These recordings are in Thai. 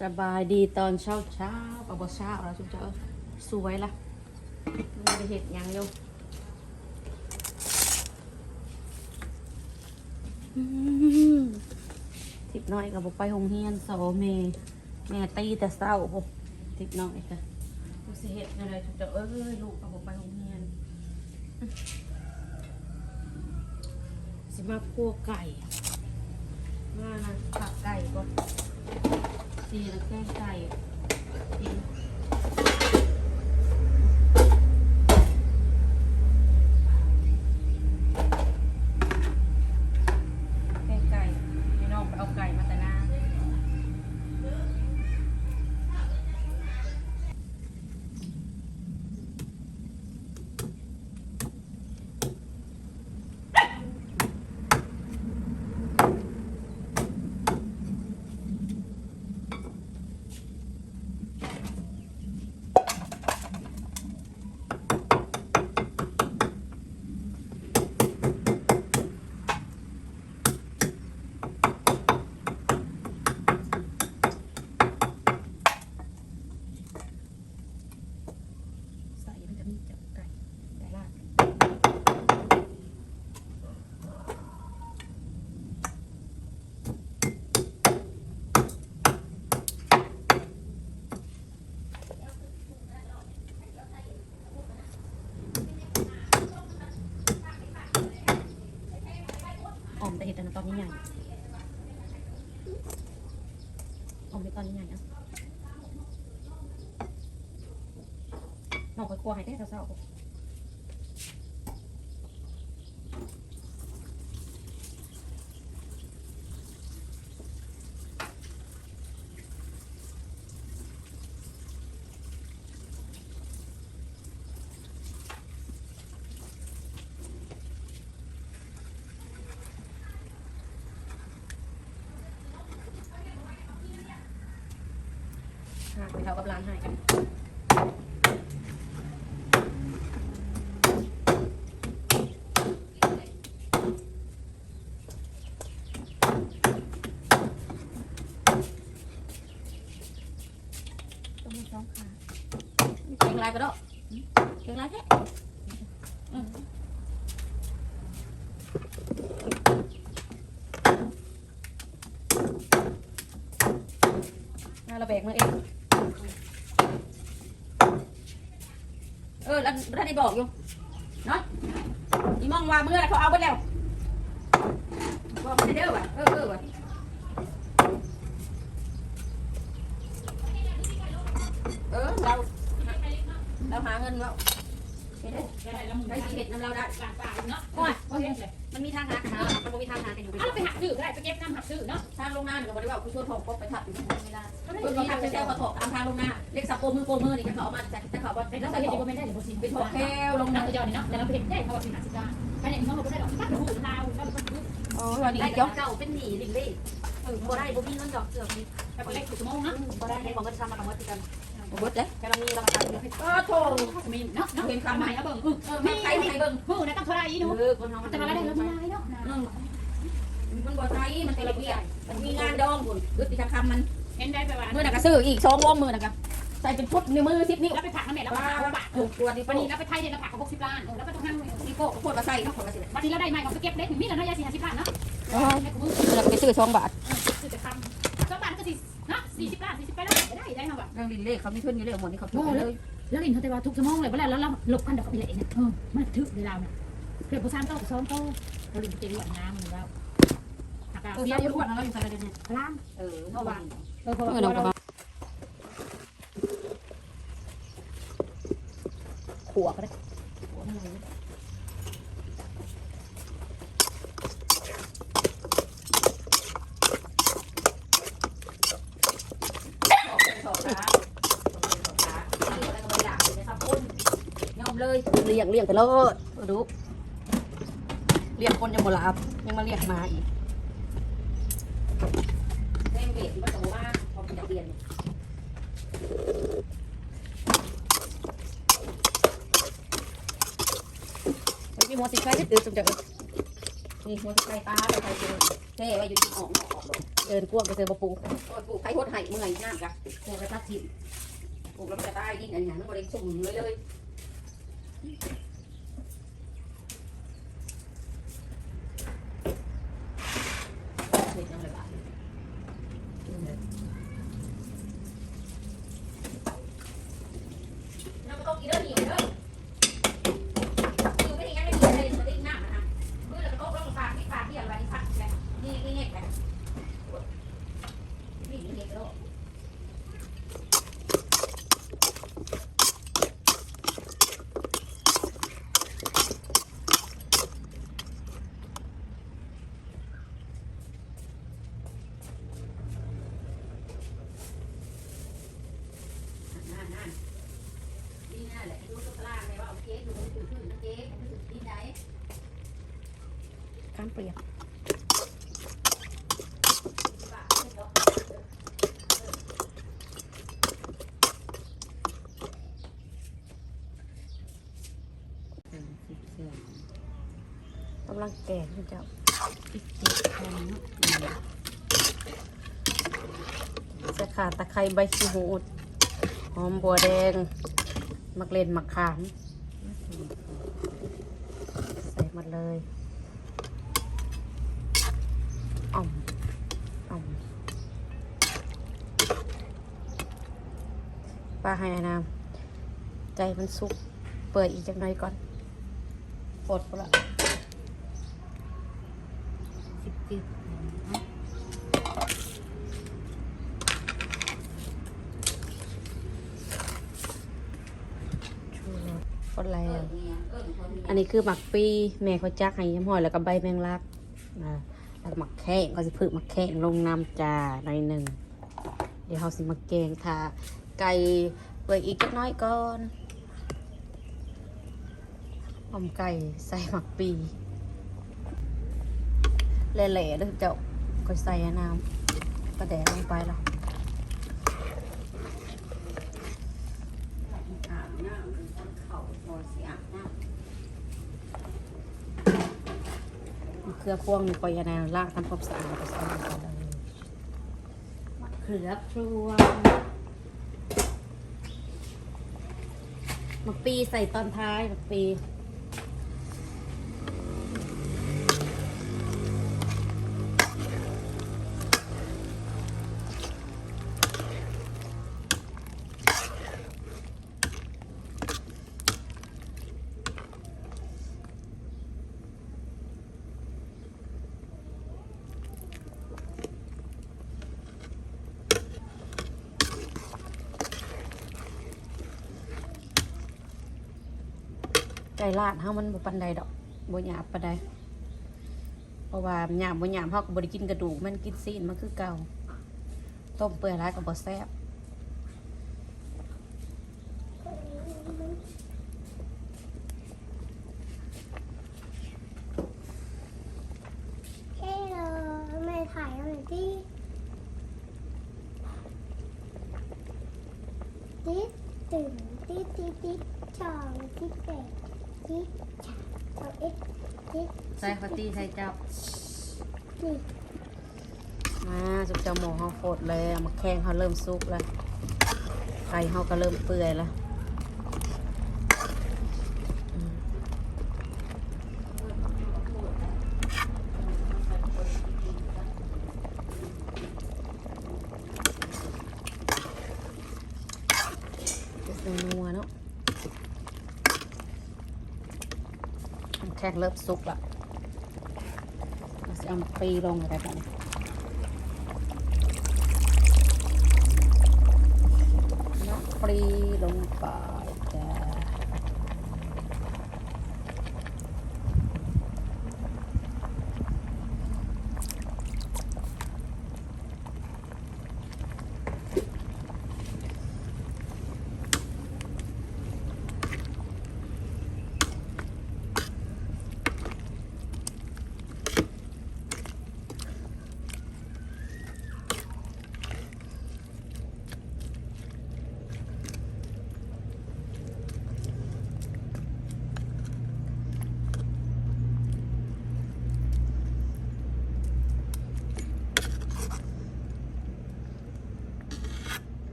สบายดีตอนเช้าเช้าๆกับบเช้าแล้วชุบเจ้าสวยละไม่ได้เห็ดยังอยู่ทิดน้อยกับบไปโรงเรียนโซเมแม่ตีแต่เศร้าพวกทิดน้อยค่ะดูสิเห็ดอะไรชุบเจ้าเอ้ยลูกกับบไปโรงเรียนสิมาคั่วไก่มานะผักไก่ก่อน สีแล้วแกงไก่กินแกงไก่พี่น้องไปเอาไก่มาแต่หน้าใส่มันจะมีจับไก่ไก่ลาดออมแต่เห็ดแต่ตอนนี้ใหญ่ออมในตอนนี้ใหญ่นะ น้องไปครัวให้ได้เศร้าๆค่ะไปเท่ากับร้านให้กัน ต้องมี สองขาเก่งลายก็ได้เก่งลายแท้อืมน่าระเบกมาเอง เออแล้วได้บอกอยู่เนาะอีมองว่าเมื่อเขาเอาไปแล้วบอกไม่ได้เด้อว่ะเออเออว่ะ เออเราเราหาเงินเราเห็น ไหมได้สิเห็ดน้ำเราได้การตายเนาะโอ้ยโอเคเลยมันมีทางหาหามันบ่มีทางหากันอยู่ไปเอาไปหักซื้อก็ได้ไปเก็บน้ำหักซื้อเนาะทางลงหน้าเดี๋ยวบอกได้ว่าคุณช่วยถกก็ไปทับอยู่ไม่ได้ก็ได้คุณดีก็ทับเซลล์เขาถกตามทางลงหน้าเรียกสับโปมือโปมือนี่จะเขาเอามาจากจะเขาว่าแต่แล้เราวไปใส่เห็นถดีกกว่าไม่ได้เดี๋ยวพอสิไปไปถถกกแค่ลงหน้ำน้าตัวยอดนี่เนาะแต่เราเห็นได้เขาบอกสิหาสิบาทภายในมันเราได้ดอกตั้งหูลาวแล้วก็ซื้อโอ้ยวันนี้ได้เจ้าเก่าเป็นหนีลิงลี่เออบ่ได้บ่มีเงินดอกเสือกนี่แต่ก็เล็กสุดชั่วโมงเนาะบ่ได้ให้บอกเงินซ้ำมาทำวัดกันเบิดเลยกำลังมีราคาอยู่ให้ก็โถมีเนาะเนาะเห็นคำใหม่เอาเบิ่งเออไม่ไม่ใครใครให้เบิ่งหูนะตั้งเท่าไรอีหนูเออคนทำมันแต่เราได้แล้วไม่ได้เนาะมันบ่ใช้มันเป็นระเบียบมันมีงานดองคุณอึดที่จะคำมันเห็นได้ไปว่ามือหนักกระซื้ออีกสองวงมือหนักกระใส่เป็นชุดนิ้วมือสิบนิ้วแล้วไปผักน้ำแม่แล้วว้าผักวบาทถูกตัวที่วันนี้นี้เราไปไทยเนี่ยเราผักกับหกสิบล้านแล้วไปต้องห้างนี่โก้ขวดมาใส่เนาะขวดมาใส่วันนี้เราได้ใหม่ของไปเก็บเล็กมีแล้วเนาะยาสีห้าสิบล้านเนาะอ๋อให้กูมือเราไปซื้อสองบาทซื้อจะทำสองบาทก็สี่เนาะสี่สิบล้านสี่สิบแปดล้าน ได้ได้เนาะแบบเรื่องดินเล่เขามีทุนอยู่เลยหมดนี่เขาถูกเลยแล้วลินเขาแต่ว่าทุกชั่วโมงเลยเวลาแล้วเราหลบกันดอกอีเละเนี่ยเออมันถึกเวลาเนี่ยเพื่อนผู้ชายต้องซ้อมต้องเราลินจะเรียกน้ำมันแล้วอากาศเออเสียเสียออยู่ยู่ขวดแล้วอยู่ใส่อะไรเนี่ยล้านเออเท่าวันเออเพราะเอว่าอเราก็เราขัวก็ได้ยอม เลยเลี้ยงเลี้ยงแต่เลิศดูเลี้ยงคนยังโบราณยังมาเลี้ยงมาอีกเล่นเบ็ดมันจะว่าพอเป็นเรียนมีหัวสิไข่ที่ตื่นจนจะนี่หัวสิไข่ปลาไปไข่เจอเท่ไว้อยู่ที่หอมออกเดินกวงไปเจอบ่ปลูกโอ้ยปลูกไผ่หดไห่เมื่อยน้ำกะปลูกกระตัดถิ่นปลูกแล้วมันจะได้ดินอันนี้มันบริสุทธิ์เลยเลย Thank you. เจ้าอีกเจ็ดแผ่นเนาะใส่ข่าตะไคร้ใบขี้หูดหอมบัวแดง มักเล่นมักขาม ใส่หมดเลยอ่อมอ่อมปลาให้อาน้ำใจมันสุก เปิดอีกจักหน่อยก่อนปลดก็ละ จิตชูรสคนแรเอองเนี่ยเออคนอันนี้คือหมักปีแม่เขาจักให้ยำหอยแล้วก็ใบแมงลักอ่าแล้วก็หมักแข้งก็จะพึ่งหมักแข้งลงน้ำจาหน่อยหนึ่ง เดี๋ยวเขาสิมาแกงทาไก่เปิดอีกจักหน้อยก่อนหอมไก่ใส่หมักปี แหล่ๆด้อเจ้าก็ใส่น้ำกระแดลงไปแล้วเครื่อพวงนี่ปล่อยยานาลางทำความสะอาดก็ใส่ลงไปเลยมะเขือพวงมะปีใส่ตอนท้ายมะปี ก่ลาดเฮามันบ่ปันใดดอกบ่หยาบปานใดเพราะว่าหยาบบ่หยาบเฮาก็บ่ได้กินกระดูกมันกินซีนมันคือเก่าต้มเปื่อยหลายก็บ่แซ่บ เฮ้ยเราไม่ถ่ายอะไรที่ติ๊ดตึงติ๊ดติ๊ดติ๊ดสองติ๊ดแปดติ๊ดสามเอาเอ็ดติ๊ด ใส่ข้าวตี้ใส่เจ้านี่มาสุกเจ้าหมูเฮาโคตรแล้วมะแข้งเฮาเริ่มสุกแล้วไก่เฮาก็เริ่มเปื่อยแล้วนัวเนาะแข้งเริ่มสุกแล้วเราจะ เอามาปีลงกันนักปรีลงไป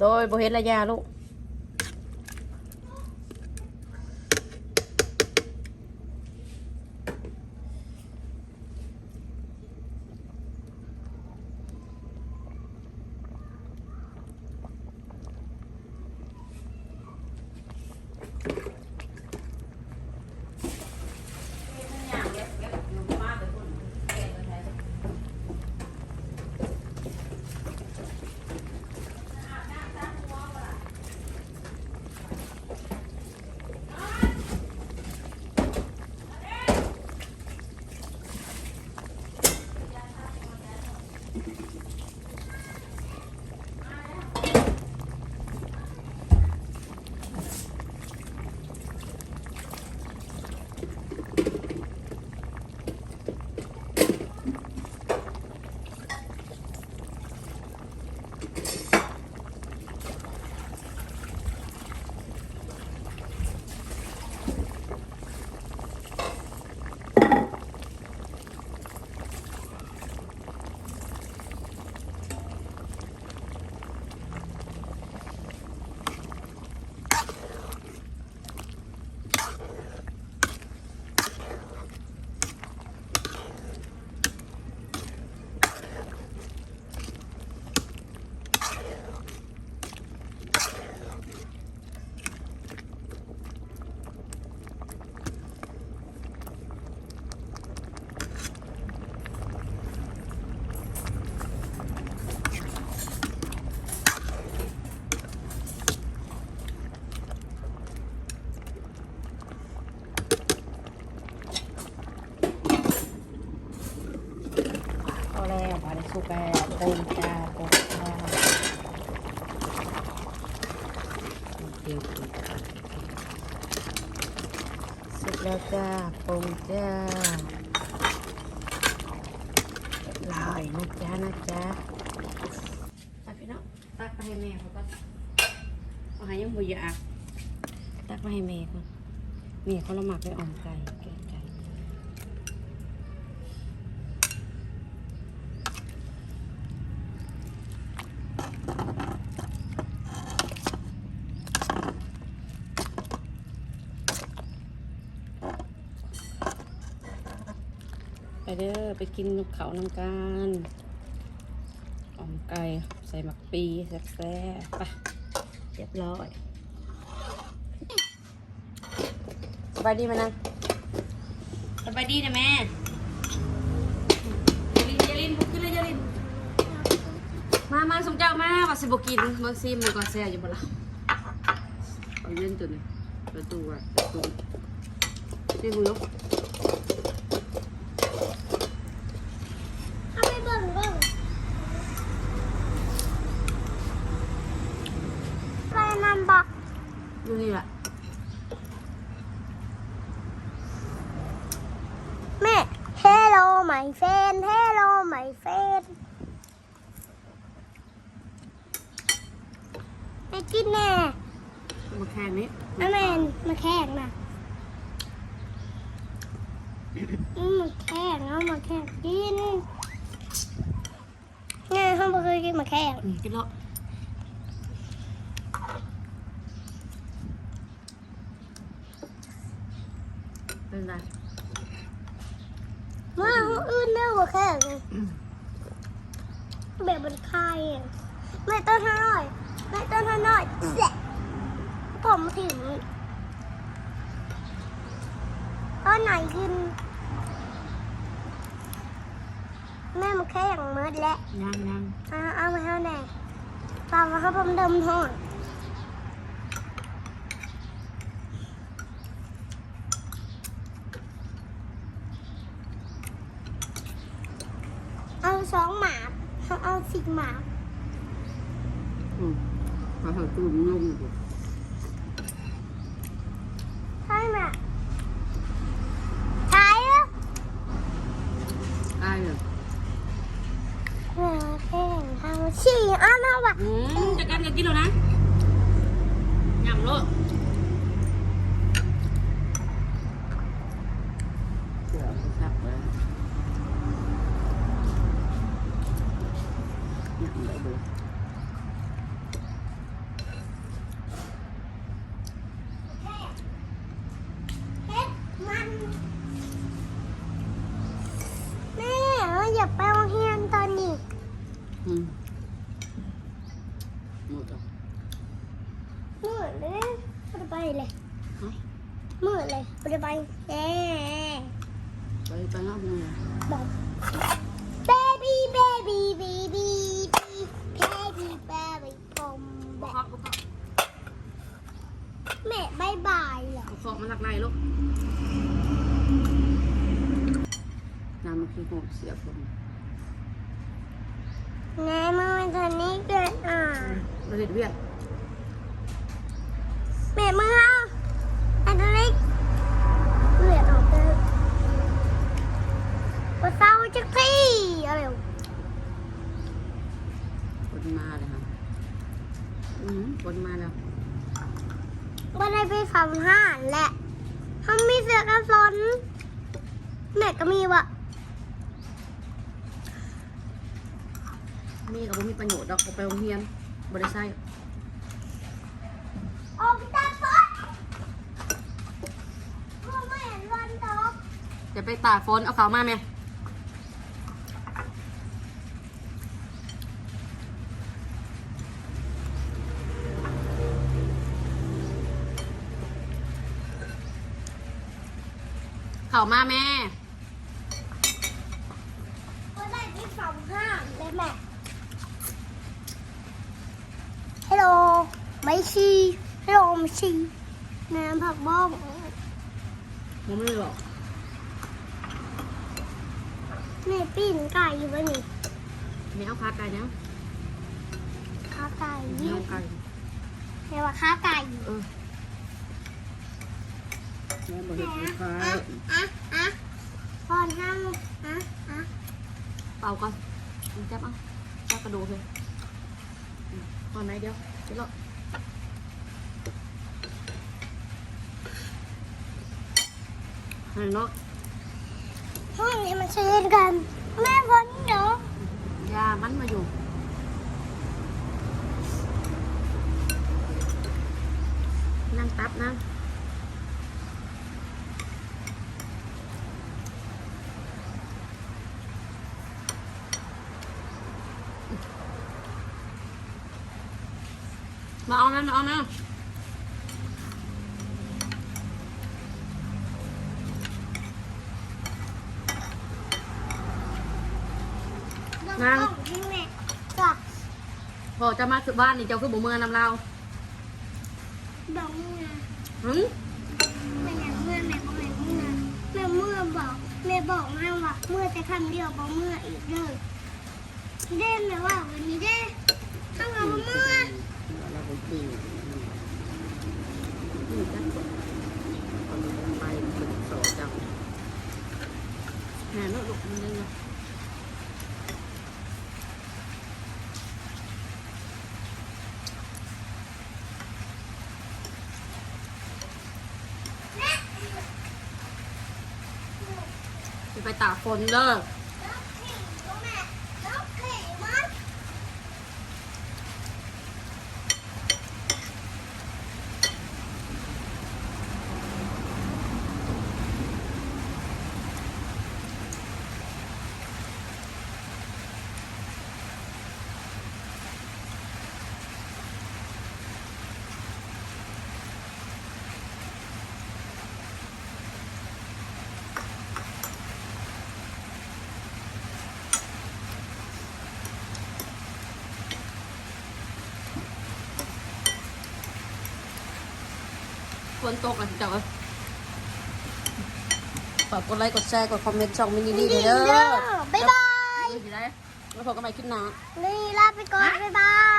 โดยบเฮ็ดระยะลูก ป่งจ้าลอยนะจ๊ะนะจ๊ะตักพี่น้องตักไปให้แม่เขาก่อนเอาให้ยังบ่อยากตักไปให้แม่ก่อนแม่เขาละหมักไปอ่อมไก่แกงไก่ ไปเด้อ ไปกินนกเขาน้ำกันอ่อมไก่ใส่หมักปีแซ่บๆไปเรียบร้อยสบายดีไหมนางสบายดีนะแม่ยาลินยาลินบุกขึ้นเลยยาลิน มามาสมเจ้ามาว่าสิบกินเบิ่งซิมันก่อนแซ่อยู่บ่ล่ะเอาเย็นตัวนี้ประตูอะประตูนี่มึงลูก เอาไปเบิ่งเบิ่งไปนั่นบอก ดูนี่แหละ แม่ Hello my friend Hello my friend ไปกินแน่มาแข่งนี้น้าแมนมาแข่งนะอืมมาแข่งเอามาแข่งกินไงเขาไม่เคยกินมาแข่งอืมกินแล้วเป็นไร มาเขาอื่นเนื้อมาแข่งแบบมันคายอะไม่ต้นเท่าน้อยไม่ต้นเท่าน้อยแสะผมถึงต้นไหนกินแม่มาแข่งมืดแล้วยังยังเอาเอามาให้แน่ตามมาครับผมเดิมทอดเอาสองหมาเอาเอาสิบห มาอืมขอเถอะตูมนุ่มอยู่ใช่ไหมใช่เหรอได้เลยแม่แข่งทำสี่อันเอาวะอืมจะกันกันกินแล้วนะยำโลดเสือครับเลยยำเลยดู มืดเลยไม่ได้ไป เลยฮะมืดเลยไม่ได้ไปแหมไปไปงอกมือบอก baby baby baby baby baby baby ผมแบเคาะบเคาะแม่บายบายเหรอเคาะมันหลักไรลูกน้ำมันคือหัวเสียผมแม่มันตอนนี้เกิดอะเราเด็ดเวียด แม่มึงเอาอันเล็กเลือดออกเลยว่าเศร้าจักทีอะไรวะ คนมาเลยค่ะอืมคนมาแล้ว ว่า ได้ไปสำหานแหละทำมีเสือกันสนแม่ก็มีวะมีกับผมมีประโยชน์ดอกเอาไปโรงเรียนบริษัทออกจากสนพ่อแม่วันตกจะไปตากฝนเอาขาวมาไหม ขาวมาแม่ว่าได้ไปสำหานเลยแม่ ฮัลโหลไม่ชีฮัลโหลไม่ชีน้ำผักบ้องผมไม่บอกแม่ปิ้งไก่อยู่วะนี่ไม่เอาพาไก่นะข้าไก่ไม่นี่เอาไก่แม่ว่าข้าไก่ เออ แม่บอกเห็ดลูกค้าอะอะอะพอนห้างอะอะเป่าก่อนจับเอาจับกระดูกเลยอืมพอไหนเดียวเดี๋ยวเราให้เนาะห้องนี้มันเชื่อกันแม่พอนเนาะยามันมาอยู่นั่งตับนะ มาเอานะมาเอานะนั่งที่แม่กับพอจะมาสุบ้านนี่เจ้าคือบุเมืองนำเราดอกเมื่อหึแม่ยังเมื่อแม่บอกแม่เมื่อแม่เมื่อบอกแม่บอกแม่ว่าเมื่อจะคำเดียวบอกเมื่ออีกเด้อเด้แม่ว่าวันนี้เด้ถ้าเราเมื่อเราไปกินนี่จังกดตอนนี้ไปถึงสจังแห่ลูกลูกมันยังไงจะไปตากฝนเด้อ แล้วขี่ก็แม่แล้วขี่มัน ฝ นตกอะเจ้าเอ้ยฝากกดไลค์กดแชร์กดคอมเมนต์ช่องมินิดีเด้อบ๊ายบายเดี๋ยวสิได้แล้วพบกันใหม่คลิปหน้านี่ลาไปก่อนบ๊ายบาย